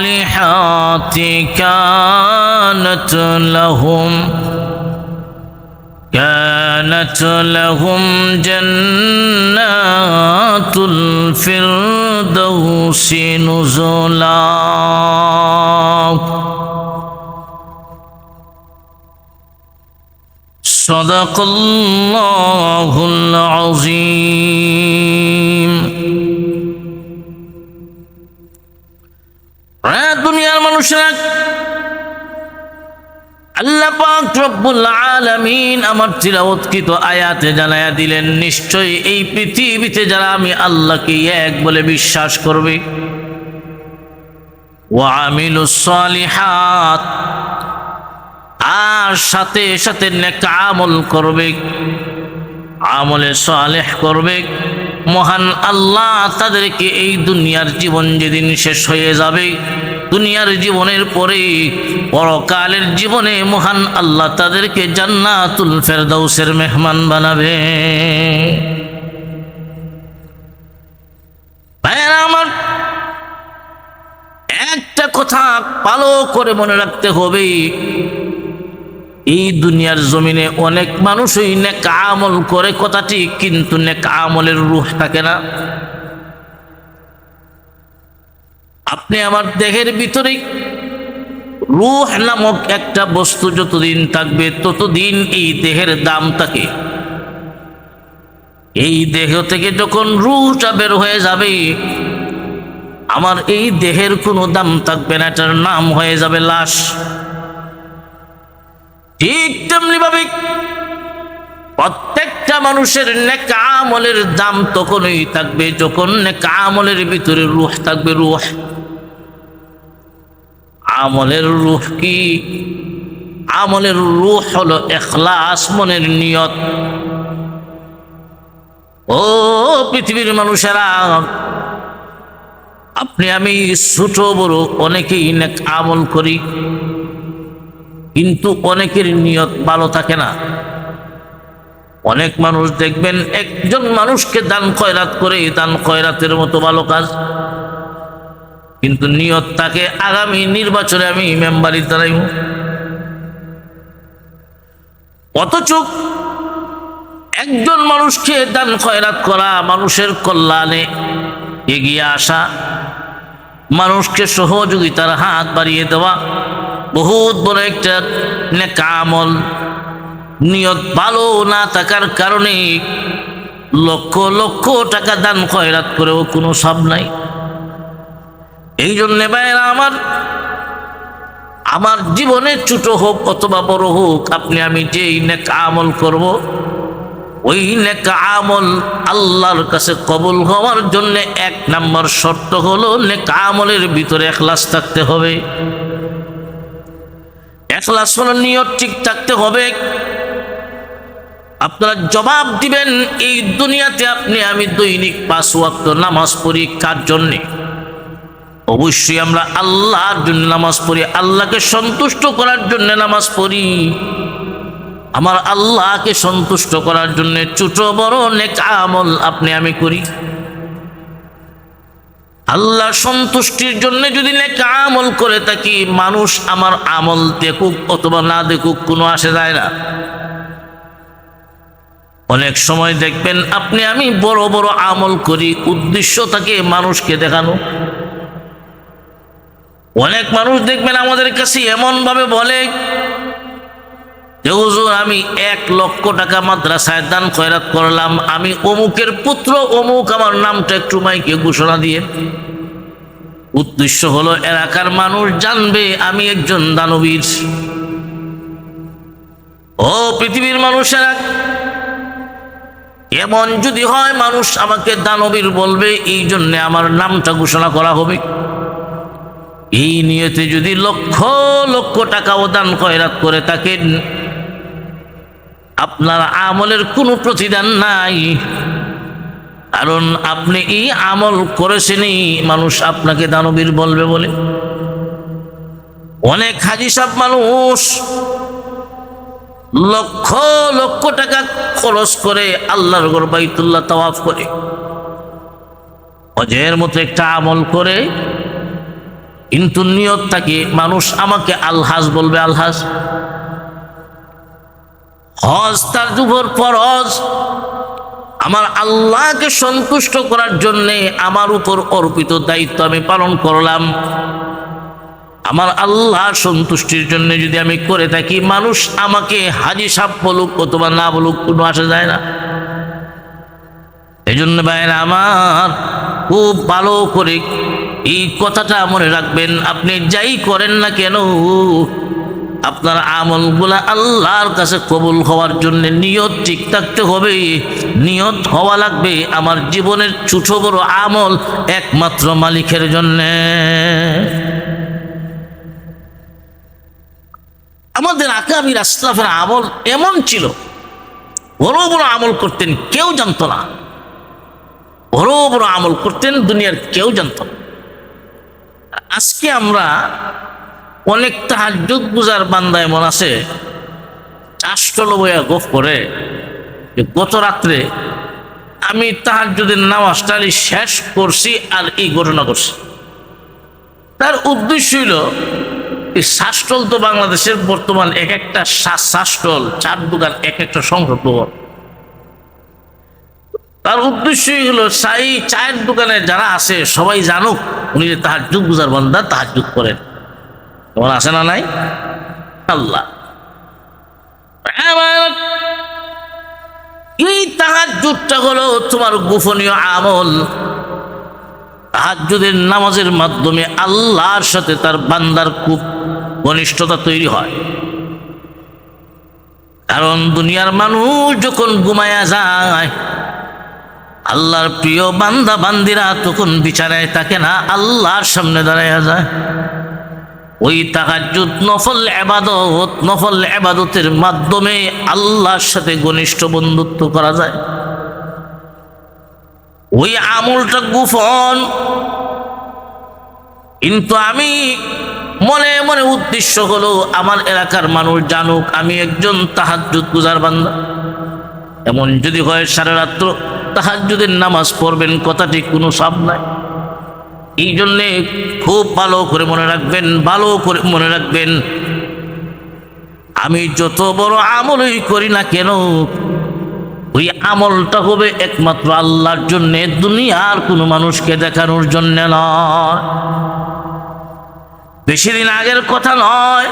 الصالحات كانت لهم كانت لهم جنات الفردوس نزلا. صدق الله العظيم. মানুষেরা আল্লাহ পাক রব্বুল আলামিন আমার তিলাওয়াতকৃত আয়াতে জানায়া দিলেন, নিশ্চয়ই এই পৃথিবীতে যারা আমি আল্লাহকে এক বলে বিশ্বাস করবে। ওয়ামিলুস সালিহাত, আর সাথে সাথে নেক আমল করবে, আমলে সালেহ করবে। মহান আল্লাহ তাদেরকে এই দুনিয়ার জীবন যেদিন শেষ হয়ে যাবে দুনিয়ার জীবনের পরে পরকালের জীবনে মহান আল্লাহ তাদেরকে জান্নাতুল ফেরদৌসের মেহমান বানাবে। আমার, একটা কথা ভালো করে মনে রাখতে হবে। এই দুনিয়ার জমিনে অনেক মানুষই নেক আমল করে, কথাটি কিন্তু নেক আমলের রূহ থাকে না। আপনি আমার দেহের ভিতরে রুহ নামক একটা বস্তু যতদিন থাকবে, ততদিন এই দেহের দাম থাকে। এই দেহ থেকে যখন রুহটা বের হয়ে যাবে, আমার এই দেহের কোনো দাম থাকবে না, এটার নাম হয়ে যাবে লাশ। ঠিক তেমনি ভাবে প্রত্যেকটা মানুষের নেক আমলের দাম তখনই থাকবে, যখন নেক আমলের ভিতরে রুহ থাকবে, রুহ আমলের রুহ কি? আমলের রুহ হলো এখলাস, মনের নিয়ত। ও পৃথিবীর মানুষেরা, আপনি আমি ছোট বড় অনেকেই নেক আমল করি, কিন্তু অনেকের নিয়ত ভালো থাকে না। অনেক মানুষ দেখবেন, একজন মানুষকে দান খয়রাত করে দান খয়রাতের মতো ভালো কাজ। কিন্তু নিয়ত তাকে আগামী নির্বাচনে আমি মেম্বারি দাঁড়াইব। অথচ একজন মানুষকে দান খয়রাত করা মানুষের কল্যাণে এগিয়ে আসা, মানুষকে সহযোগিতার হাত বাড়িয়ে দেওয়া, বহুত বড় একটা নেকা আমল নিয়ত ভালো না থাকার কারণে লক্ষ লক্ষ টাকা দান খয়রাত করেও কোনো সব নাই। এই জন্যে ভাইয়েরা আমার আমার জীবনে ছোট হোক অথবা বড় হোক, আপনি আমি যেই নেকা আমল করব, ওই নেকা আমল আল্লাহর কাছে কবুল হওয়ার জন্য এক নাম্বার শর্ত হলো নেকা আমলের ভিতরে এখলাস থাকতে হবে। এখলাস হলো নিয়ত ঠিক থাকতে হবে। আপনারা জবাব দিবেন, এই দুনিয়াতে আপনি আমি দৈনিক পাঁচ ওয়াক্ত নামাজ পড়ি কার জন্যে? অবশ্যই আমরা আল্লাহর জন্য নামাজ পড়ি, আল্লাহকে সন্তুষ্ট করার জন্য নামাজ পড়ি। আমার আল্লাহকে সন্তুষ্ট করার জন্য ছোট বড় অনেক আমল আপনি আমি করি। আল্লাহ সন্তুষ্টির জন্য যদি নেক আমল করে থাকি, মানুষ আমার আমল দেখুক অথবা না দেখুক, কোনো আসে যায় না। অনেক সময় দেখবেন আপনি আমি বড় বড় আমল করি, উদ্দেশ্য থাকে মানুষকে দেখানো। অনেক মানুষ দেখবেন আমাদের কাছে এমন ভাবে বলে আমি এক লক্ষ টাকা মাদ্রাসায় দান খয়রাত করলাম। আমি অমুকের পুত্র, অমুক আমার নামটা একটু মাইকে ঘোষণা দিয়ে। উদ্দেশ্য হলো, এলাকার মানুষ জানবে, আমি একজন দানবীর। ও পৃথিবীর মানুষেরা, এমন যদি হয়, মানুষ আমাকে দানবীর বলবে, এই জন্যে আমার নামটা ঘোষণা করা হবে। এই নিয়তে যদি লক্ষ লক্ষ টাকাও দান খয়রাত করে থাকেন, আপনার আমলের কোনো প্রতিদান নাই। কারণ আপনি এই আমল করেছেনই, মানুষ আপনাকে দানবীর বলবে বলে। অনেক হাজি সব মানুষ লক্ষ লক্ষ টাকা খরচ করে আল্লাহর ঘর বাইতুল্লাহ তাওয়াফ করে অজয়ের মতো একটা আমল করে কিন্তু নিয়ত থাকে, মানুষ আমাকে আলহাজ বলবে আলহাজ। হজ তার উপর ফরজ আমার আল্লাহকে সন্তুষ্ট করার জন্যে আমার উপর অর্পিত দায়িত্ব আমি পালন করলাম। আমার আল্লাহ সন্তুষ্টির জন্য যদি আমি করে থাকি, মানুষ আমাকে হাজি সাপ বলুক অথবা না বলুক, কোনো আসা যায় না। এই জন্য ভাইয়েরা আমার খুব ভালো করে এই কথাটা মনে রাখবেন। আপনি যাই করেন না কেন, আপনার আমলগুলা আল্লাহর কাছে কবুল হওয়ার জন্য নিয়ত ঠিক থাকতে হবে। নিয়ত হওয়া লাগবে আমার জীবনের ছোট বড় আমল একমাত্র মালিকের জন্যে। আমাদের আকাবির আস্তাফের আমল এমন ছিল। বড় বড় আমল করতেন, কেউ জানতো না। বড় বড় আমল করতেন, দুনিয়ার কেউ জানতো আজকে আমরা অনেক তাহাজুদ বুঝার বান্দা এমন আছে চাষটল বইয়া গোফ করে যে গত রাত্রে আমি তাহাজুদের নামাজটারি শেষ করছি আর এই ঘটনা করছি। তার উদ্দেশ্য হইল, এই শাসটল তো বাংলাদেশের বর্তমান এক একটা শাসটল চার দোকান এক একটা সংসদ তার উদ্দেশ্যই হলো সাই চায়ের দোকানে যারা আছে, সবাই জানুক উনি যে তাহার যুগ বুঝার বান্দা যুগ করেন। তোমার আছে না নাই? আল্লাহ। এই তাহার যুগটা হলো তোমার গোপনীয় আমল। তাহাজ্জুদের নামাজের মাধ্যমে আল্লাহর সাথে তার বান্দার খুব ঘনিষ্ঠতা তৈরি হয়। কারণ দুনিয়ার মানুষ যখন ঘুমায়া যায় আল্লাহর প্রিয় বান্দা বান্দিরা তখন বিচারায় থাকে না, আল্লাহর সামনে দাঁড়ায়া যায়। ওই তাহাজ্জুদ, নফল এবাদত, নফল এবাদতের মাধ্যমে আল্লাহর সাথে ঘনিষ্ঠ বন্ধুত্ব করা যায়। ওই আমলটা গুফন কিন্তু আমি মনে মনে উদ্দেশ্য হলো, আমার এলাকার মানুষ জানুক, আমি একজন তাহাজ্জুদ গুজার বান্দা। এমন যদি হয় সারা রাত্র তাহাজ্জুদের নামাজ পড়বেন, কথাটি কোনো সাপ নাই। এই জন্যে খুব ভালো করে মনে রাখবেন, ভালো করে মনে রাখবেন, আমি যত বড় আমলই করি না কেন, ওই আমলটা হবে একমাত্র আল্লাহর জন্য, দুনিয়ার কোনো মানুষকে দেখানোর জন্য নয়। বেশি দিন আগের কথা নয়,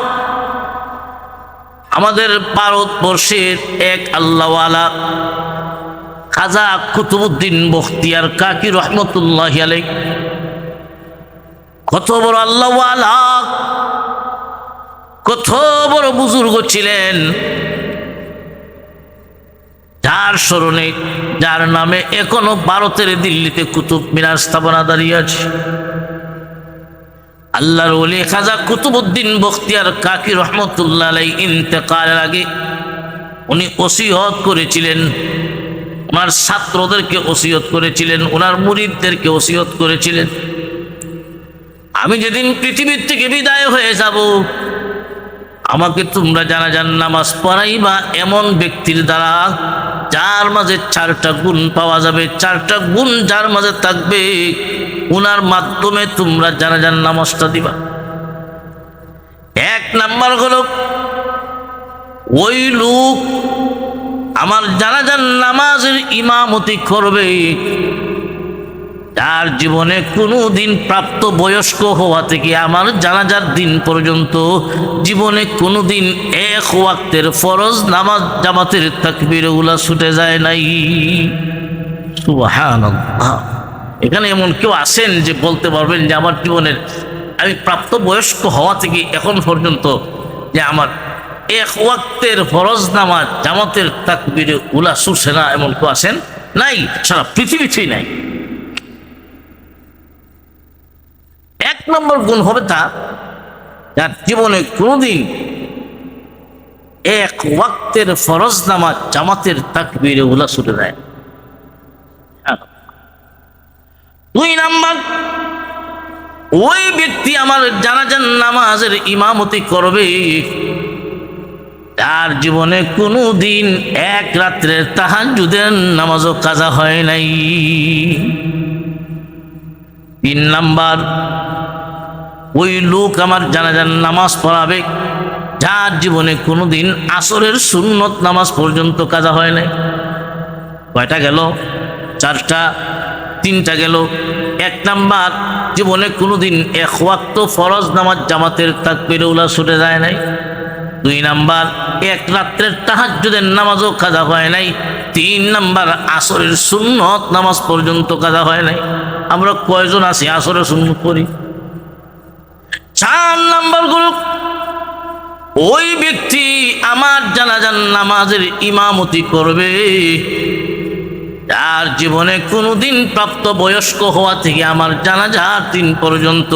আমাদের ভারতবর্ষের এক আল্লাহওয়ালা খাজা কুতুবুদ্দিন বখতিয়ার কাকি রহমতুল্লাহ আলাই কত বড় আল্লাহওয়ালা কত বড় বুজুর্গ ছিলেন। যার স্মরণে, যার নামে এখনও ভারতের দিল্লিতে কুতুব মিনার স্থাপনা দাঁড়িয়ে আছে। আল্লাহর ওলি খাজা কুতুবুদ্দিন বখতিয়ার কাকি রহমতুল্লাহ আলাই ইন্তেকালের আগে উনি ওসিয়ত করেছিলেন। ওনার ছাত্রদেরকে ওসিয়ত করেছিলেন, ওনার মুরিদদেরকে ওসিয়ত করেছিলেন। আমি যেদিন পৃথিবীর থেকে বিদায় হয়ে যাব, আমাকে তোমরা জানা যান নামাজ পড়াই বা এমন ব্যক্তির দ্বারা যার মাঝে চারটা গুণ পাওয়া যাবে, চারটা গুণ যার মাঝে থাকবে ওনার মাধ্যমে তোমরা জানা যান নামাজটা দিবা। এক নাম্বার হলো, ওই লোক আমার জানাজান নামাজের ইমামতি করবে তার জীবনে কোনো দিন প্রাপ্ত বয়স্ক হওয়া থেকে আমার জানাজার দিন পর্যন্ত জীবনে কোনো দিন এক ওয়াক্তের ফরজ নামাজ জামাতের তাকবির উলা ছুটে যায় নাই। এখানে এমন কেউ আছেন যে বলতে পারবেন যে আমার জীবনের আমি প্রাপ্ত বয়স্ক হওয়া থেকে এখন পর্যন্ত যে আমার এক ওয়াক্তের ফরজ নামাজ, জামাতের তাকবিরে উলা ছুটছে না এমন কেউ আছেন নাই, সারা পৃথিবীতেই নাই। এক নম্বর গুণ হবে তা, যার জীবনে কোনোদিন এক ওয়াক্তের ফরজ নামাজ, জামাতের তাকবীরে উলা ছুটে দেয় দুই নাম্বার, ওই ব্যক্তি আমার জানাজান নামাজের ইমামতি করবে। তার জীবনে কোনো দিন এক রাত্রের তাহাজুদের নামাজও কাজা হয় নাই। তিন নাম্বার, ওই লোক আমার জানাজান নামাজ পড়াবে, যার জীবনে কোনোদিন আসরের সুন্নত নামাজ পর্যন্ত কাজা হয় নাই। কয়টা গেল? চারটা, তিনটা গেল। এক নাম্বার, জীবনে কোনোদিন এক ওয়াক্ত ফরজ নামাজ জামাতের তাকবির উলা ছুটে যায় নাই। দুই নাম্বার, এক রাত্রের তাহাজুদের নামাজও কাজা হয় নাই। তিন নাম্বার, আসরের সুন্নত নামাজ পর্যন্ত কাজা হয় নাই। আমরা কয়জন আছি আসরের সুন্নত করি চার নাম্বার গ্রুপ, ওই ব্যক্তি আমার জানাজান নামাজের ইমামতি করবে। যার জীবনে কোনোদিন প্রাপ্ত বয়স্ক হওয়া থেকে আমার জানাজার দিন পর্যন্ত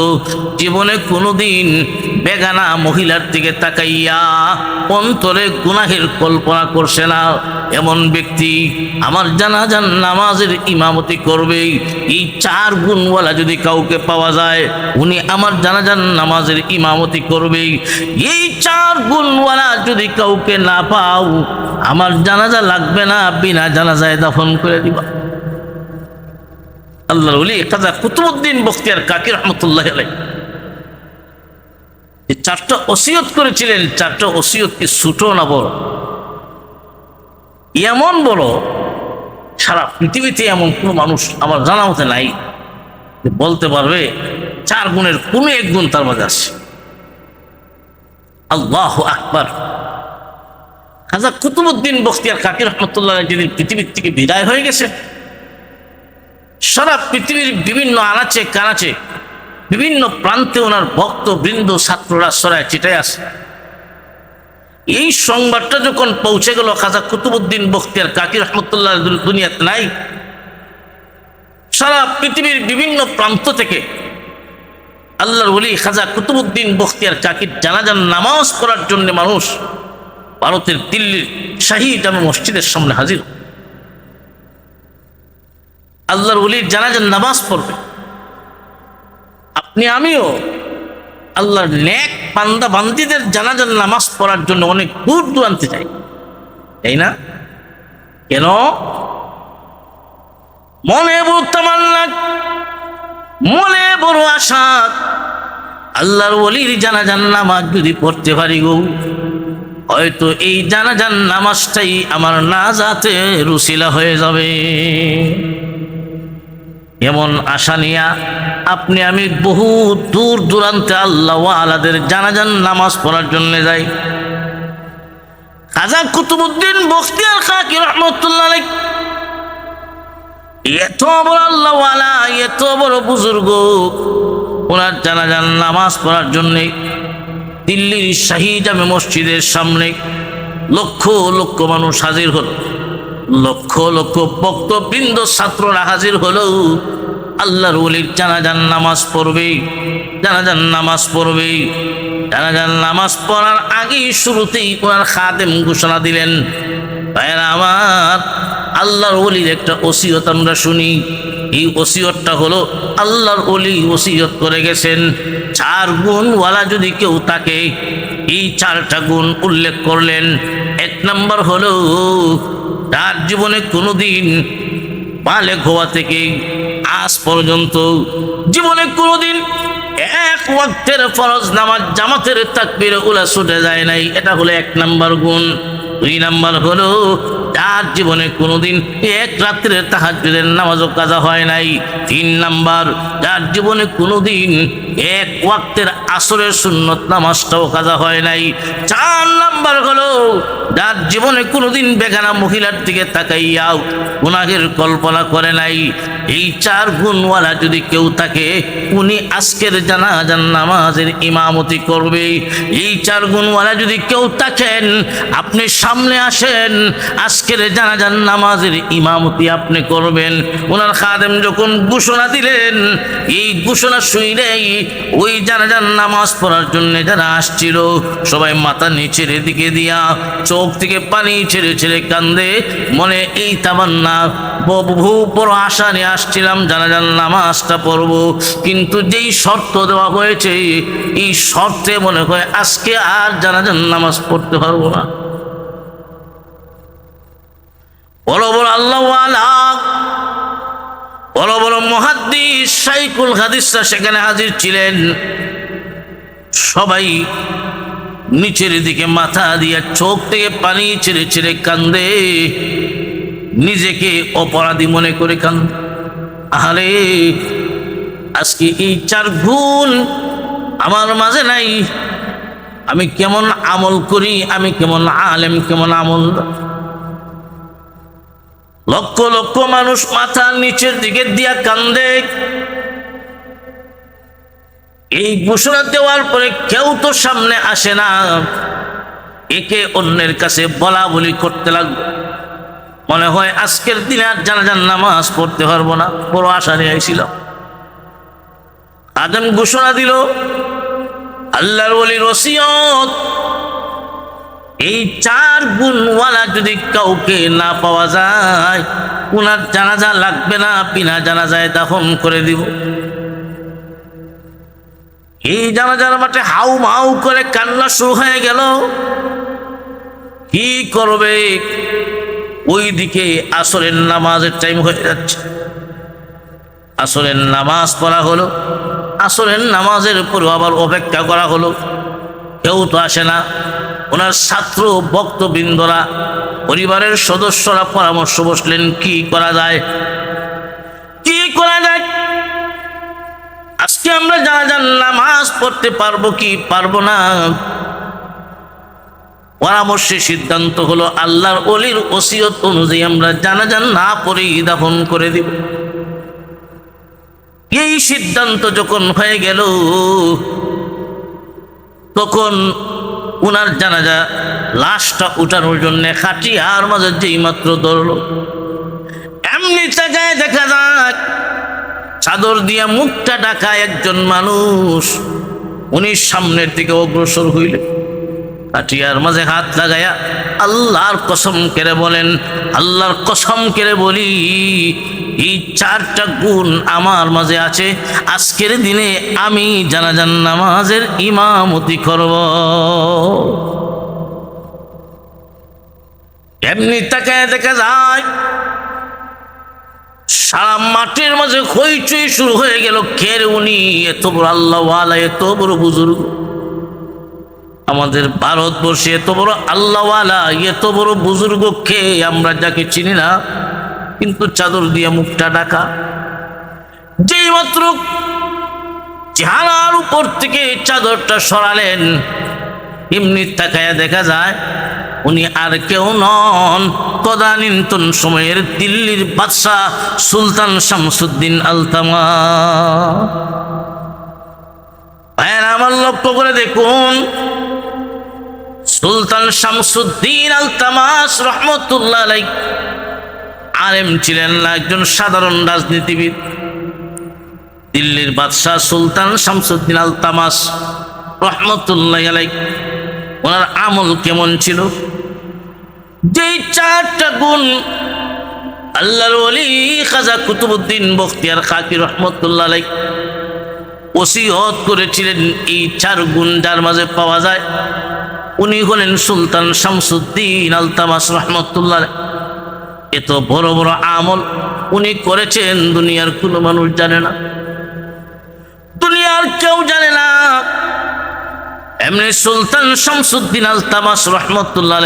জীবনে কোনোদিন বেগানা মহিলার দিকে তাকাইয়া অন্তরে গুনাহের কল্পনা করছে না। এমন ব্যক্তি আমার জানাজান নামাজের ইমামতি করবে। এই চার গুণওয়ালা যদি কাউকে পাওয়া যায়, উনি আমার জানাজান নামাজের ইমামতি করবে। এই চার গুণওয়ালা যদি কাউকে না পাও, আমার জানাজা লাগবে না, বিনা জানাজায় দাফন করে দিবা। আল্লাহর ওলি কাজা কুতুবুদ্দিন বখতিয়ার কাকি রহমতুল্লাহ চারটা ওসিয়ত করেছিলেন, চারটা ওসিয়ত কি ছোটো না বড়। এমন বড় সারা পৃথিবীতে এমন কোনো মানুষ আমার জানা হতে নাই বলতে পারবে চার গুণের কোনো এক গুণ তার মাঝে আছে আল্লাহ আকবার। খাজা কুতুবুদ্দিন বখতিয়ার কাকির রহমতুল্লাহ যেদিন পৃথিবীর থেকে বিদায় হয়ে গেছে, সারা পৃথিবীর বিভিন্ন আনাচে কানাচে বিভিন্ন প্রান্তে ওনার ভক্ত, বৃন্দ, ছাত্ররা সরায় চিটায় আছে এই সংবাদটা যখন পৌঁছে গেল, খাজা কুতুবুদ্দিন বখতিয়ার কাকি রহমতুল্লাহ দুনিয়াতে নাই। সারা পৃথিবীর বিভিন্ন প্রান্ত থেকে আল্লাহর ওলি খাজা কুতুবুদ্দিন বখতিয়ার কাকির জানাজান নামাজ পড়ার জন্য মানুষ ভারতের দিল্লির শাহী জামে মসজিদের সামনে হাজির। আল্লাহর ওলির জানাজান নামাজ পড়বে। আপনি আমিও আল্লাহর নেক পান্দা বান্দিদের জানাজান নামাজ পড়ার জন্য অনেক দূর দূরান্তে যাই তাই না? কেন? মনে বড় মনে বড় আশা। আল্লাহর ওলির জানাজান নামাজ যদি পড়তে পারি গো, হয়তো এই জানাজান নামাজটাই আমার না যাতে রুসিলা হয়ে যাবে। এমন আশা নিয়া আপনি আমি বহু দূর দূরান্তে আল্লাহ আলাদের জানাজান নামাজ পড়ার জন্য যাই। খাজা কুতুবুদ্দিন বখতিয়ার খাকি রহমতুল্লাহ এত বড় আল্লাহ এত বড় বুজুর্গ, ওনার জানাজান নামাজ পড়ার জন্যে দিল্লির শাহী জামে মসজিদের সামনে লক্ষ লক্ষ মানুষ হাজির হলো। লক্ষ লক্ষ বক্তবৃন্দ ছাত্ররা হাজির হলেও আল্লাহর ওলির জানাজান নামাজ পড়বে জানাজান নামাজ পড়বে। জানাজান নামাজ পড়ার আগেই শুরুতেই ওনার খাদেম ঘোষণা দিলেন ভাইরা আমার, আল্লাহর ওলির একটা ওসিয়ত আমরা শুনি। এই ওসিয়তটা হলো, আল্লাহর ওলি ওসিয়ত করে গেছেন। চার গুণওয়ালা যদি কেউ তাকে এই চারটা গুণ উল্লেখ করলেন। এক নম্বর হলো তার জীবনে কোনোদিন পালে গোয়া থেকে আজ পর্যন্ত জীবনে কোনোদিন এক ওয়াক্তের ফরজ নামাজ, জামাতের তাকবির উলা ছুটে যায় নাই। এটা হলো এক নাম্বার গুণ। দুই নাম্বার হলো তার জীবনে কোনোদিন এক রাত্রে তাহাজ্জুদের নামাজও কাজা হয় নাই। তিন নাম্বার, যার জীবনে কোনোদিন এক ওয়াক্তের আসরের সুন্নত নামাজটাও কাজা হয় নাই। চার নাম্বার হলো, যার জীবনে কোনোদিন বেগানা মহিলার দিকে তাকাইয়াও গুনাহের কল্পনা করে নাই। এই চার গুণওয়ালা যদি কেউ থাকে, উনি আজকের জানাজান নামাজের ইমামতি করবে। এই চার গুণওয়ালা যদি কেউ থাকেন, আপনি সামনে আসেন আজকের জানাজান নামাজের ইমামতি আপনি করবেন। ওনার খাদেম যখন ঘোষণা দিলেন, এই ঘোষণা শুনেই ওই জানাজান নামাজ পড়ার জন্য যারা আসছিল, সবাই মাথা নিচের দিকে দিয়া চোখ থেকে পানি ছেড়ে ছেড়ে কান্দে, মনে এই তামান্না বহু বড় আশা নিয়ে আসছিলাম জানাজান নামাজটা পড়ব। কিন্তু যেই শর্ত দেওয়া হয়েছে, এই শর্তে মনে হয় আজকে আর জানাজান নামাজ পড়তে পারব না। বড় বড় মহাদ্দিস সাইকুল হাদিসরা সেখানে হাজির ছিলেন। সবাই নিচের দিকে মাথা দিয়ে চোখ থেকে পানি ছেড়ে ছেড়ে কান্দে। নিজেকে অপরাধী মনে করে কান্দে। আহারে, আজকে এই চার গুণ আমার মাঝে নাই। আমি কেমন আমল করি, আমি কেমন আলেম, কেমন আমল লক্ষ লক্ষ মানুষ মাথার নিচের দিকে দিয়া কান্দে। এই ঘোষণা দেওয়ার পরে কেউ তো সামনে আসে না। একে অন্যের কাছে বলা বলি করতে লাগবে মনে হয় আজকের দিনে আর জানাজান নামাজ পড়তে পারব না, বড় আশা নিয়ে আইছিল আদম ঘোষণা দিল, আল্লাহর বলি ওসিয়ত এই চার গুণওয়ালা যদি কাউকে না পাওয়া যায়, উনার জানাজা লাগবে না, বিনা জানাজায় দাফন করে দিব। এই জানাজার মাঠে হাউ মাউ করে কান্না শুরু হয়ে গেল। কি করবে? ওই দিকে আসরের নামাজের টাইম হয়ে যাচ্ছে। আসরের নামাজ পড়া হলো। আসরের নামাজের উপর আবার অপেক্ষা করা হলো। কেউ তো আসে না। ওনার ছাত্র বক্তবৃন্দরা পরিবারের সদস্যরা পরামর্শ বসলেন, কি করা যায়? কি করা যায়? আজকে আমরা জানা যান নামাজ পড়তে পারব কি পারব না? পরামর্শে সিদ্ধান্ত হলো, আল্লাহর অলির ওসিয়ত অনুযায়ী আমরা জানাজান না পড়েই দাফন করে দিব। এই সিদ্ধান্ত যখন হয়ে গেল তখন উনার জানাজা লাশটা উঠানোর জন্য খাটিয়ার মাঝে যেই মাত্র ধরল। এমনি জায়গায় দেখা যাক চাদর দিয়া মুখটা ডাকা একজন মানুষ উনি সামনের দিকে অগ্রসর হইলেন কাটিয়ার মাঝে হাত লাগায়া আল্লাহর কসম কেড়ে বলেন, আল্লাহর কসম কেড়ে বলি এই চারটা গুণ আমার মাঝে আছে। আজকের দিনে আমি জানাজান নামাজের ইমামতি করব। এমনি তাকায় দেখা যায়, সারা মাঠের মাঝে হইচই শুরু হয়ে গেল। খের উনি? এত বড় আল্লাহওয়ালা এত বড় বুজুর্গ। আমাদের ভারতবর্ষে এত বড় আল্লাহওয়ালা এত বড় বুজুর্গ খেয়ে আমরা যাকে চিনি না। কিন্তু চাদর দিয়ে মুখটা ডাকা যেই মাত্র চেহারার উপর থেকে চাদরটা সরালেন, এমনি তাকায়া দেখা যায় উনি আর কেউ নন। তদানীন্তন সময়ের দিল্লির বাদশাহ সুলতান শামসুদ্দিন আলতামা। ভাইয়েরা, আমার লক্ষ্য করে দেখুন, সুলতান শামসুদ্দিন আলতামাস রহমতুল্লাহ আলেম ছিলেন না, একজন সাধারণ রাজনীতিবিদ। দিল্লির বাদশাহ সুলতান শামসুদ্দিন আল তামাস রহমতুল্লাহ আলাই ওনার আমল কেমন ছিল? যেই চারটা গুণ আল্লাহর ওলি খাজা কুতুবুদ্দিন বখতিয়ার খাকি রহমতুল্লাহ আলাই ওসিয়ত করেছিলেন, এই চার গুণ যার মাঝে পাওয়া যায়, উনি হলেন সুলতান শামসুদ্দিন আলতামাস রহমতুল্লাহ এত বড় বড় আমল উনি করেছেন, দুনিয়ার কোনো মানুষ জানে না। দুনিয়ার কেউ জানে না। এমনি সুলতান শামসুদ্দিন আলতামাস রহমতুল্লাহ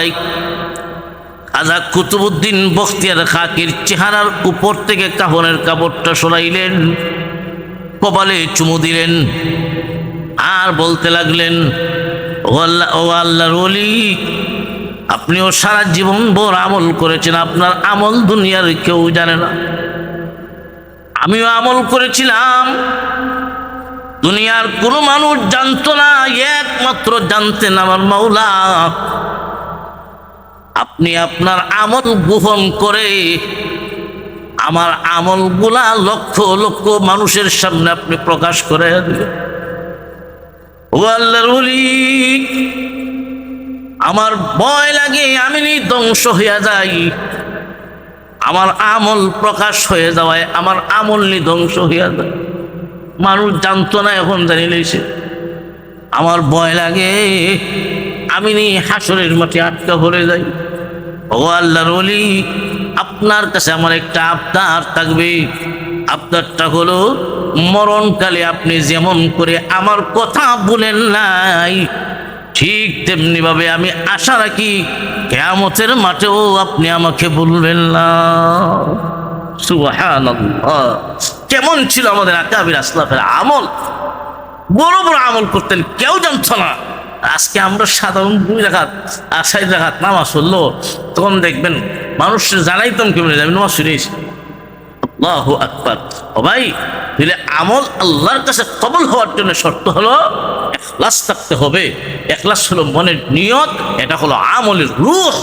খাজা কুতুবুদ্দিন বখতিয়ার খাকির চেহারার উপর থেকে কাপড়ের কাপড়টা সরাইলেন, কপালে চুমু দিলেন, আর বলতে লাগলেন, ও আল্লাহ, ও আল্লাহর আপনিও সারা জীবন ভোর আমল করেছেন, আপনার আমল দুনিয়ার কেউ জানে না। আমিও আমল করেছিলাম, দুনিয়ার কোনো মানুষ জানতো না, একমাত্র জানতেন আমার মাওলা। আপনি আপনার আমল গ্রহণ করে আমার আমলগুলা লক্ষ লক্ষ মানুষের সামনে আপনি প্রকাশ করে দিলেন। ও আল্লাহর আমার ভয় লাগে, আমি ধ্বংস হইয়া যাই। আমার আমল প্রকাশ হয়ে যাওয়ায় আমার আমল ধ্বংস হইয়া যায়। মানুষ জানতো না এখন জানিলে সে। আমার ভয় লাগে, আমি নি হাসরের মাঠে আটকা ভরে যাই। ও আল্লাহর ওলি, আপনার কাছে আমার একটা আবদার থাকবে। আপনারটা হলো, মরণকালে আপনি যেমন করে আমার কথা বলেন নাই ঠিক তেমনি ভাবে আমি আশা রাখি কেয়ামতের মাঠেও আপনি আমাকে বলবেন না। কেমন ছিল আমাদের আকাবির আসলাফের আমল? বড় বড় আমল করতেন, কেউ জানতো না। আজকে আমরা সাধারণ দুই রাখাত সাইড রাখাত নামাজ পড়ল, তখন দেখবেন মানুষ জানাইতাম কেমন যাবে, নামাজ শুনেছি। আল্লাহু আকবার। ও ভাই, তাহলে আমল আল্লাহর কাছে কবল হওয়ার জন্য শর্ত হলো এখলাস থাকতে হবে। এখলাস হলো মনের নিয়ত, এটা হলো আমলের রূহ।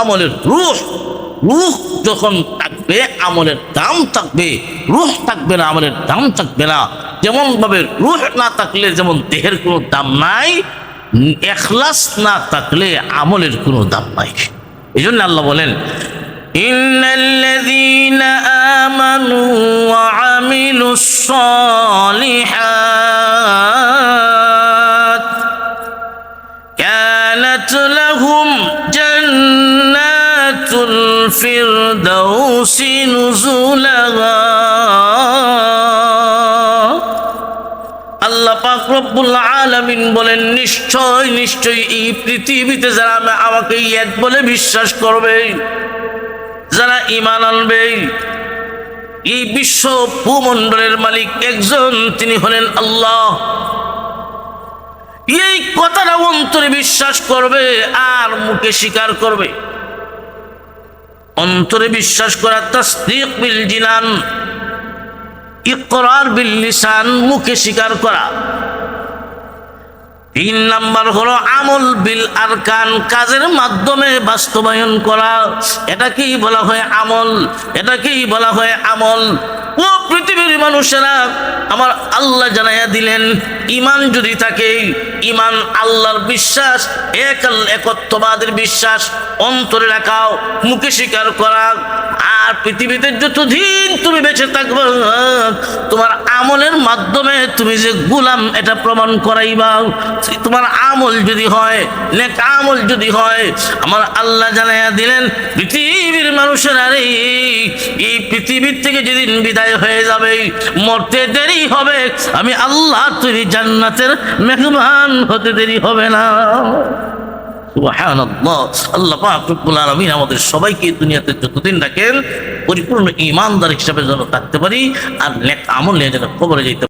আমলের রূহ রূহ যখন থাকবে, আমলের দাম থাকবে, রূহ থাকবে না, আমলের দাম থাকবে না। যেমন ভাবে রূহ না থাকলে যেমন দেহের কোনো দাম নাই, এখলাস না থাকলে আমলের কোনো দাম নাই। এই জন্য আল্লাহ বলেন ইল্লাল্লাযীনা আমানু ওয়া আমিলুস সালিহাত কানাত লাহুম জান্নাতুল ফিরদাউসি নুজুলাহা আল্লাহ পাক রব্বুল আলামিন বলেন, নিশ্চয় নিশ্চয় এই পৃথিবীতে যারা আমাকে ইয়াদ বলে বিশ্বাস করবে। যারা ইমান আনবে, এই বিশ্ব ভূমণ্ডলের মালিক একজন, তিনি হলেন আল্লাহ। এই কথাটা অন্তরে বিশ্বাস করবে, আর মুখে স্বীকার করবে। অন্তরে বিশ্বাস করা তাসদিক বিল জিনান, ইকরার বিল লিসান, মুখে স্বীকার করা। তিন নাম্বার হলো আমল বিল আরকান, কাজের মাধ্যমে বাস্তবায়ন করা। এটাকেই বলা হয় আমল? এটাকেই বলা হয় আমল? ও পৃথিবীর মানুষেরা, আমার আল্লাহ জানাইয়া দিলেন ইমান যদি থাকে ইমান আল্লাহর বিশ্বাস, এক একত্ববাদের বিশ্বাস, অন্তরে রাখাও, মুখে স্বীকার করা। আর পৃথিবীতে যতদিন তুমি বেঁচে থাকবে, তোমার আমলের মাধ্যমে তুমি যে গুলাম এটা প্রমাণ করাইবা। তোমার আমল যদি হয়, নেক আমল যদি হয়, আমার আল্লাহ জানাইয়া দিলেন, পৃথিবীর মানুষের আরে এই পৃথিবীর থেকে যেদিন বিদায় হয়ে যাবে, মরতে দেরি হবে, আমি আল্লাহ তৈরি জান্নাতের মেহমান হতে দেরি হবে না। সুবহানাল্লাহ। আল্লাহ পাক আলামিন আমাদের সবাইকে দুনিয়াতে যতদিন রাখেন, পরিপূর্ণ ইমানদার হিসাবে যেন থাকতে পারি, আর নেক আমল নিয়ে যেন কবরে যেতে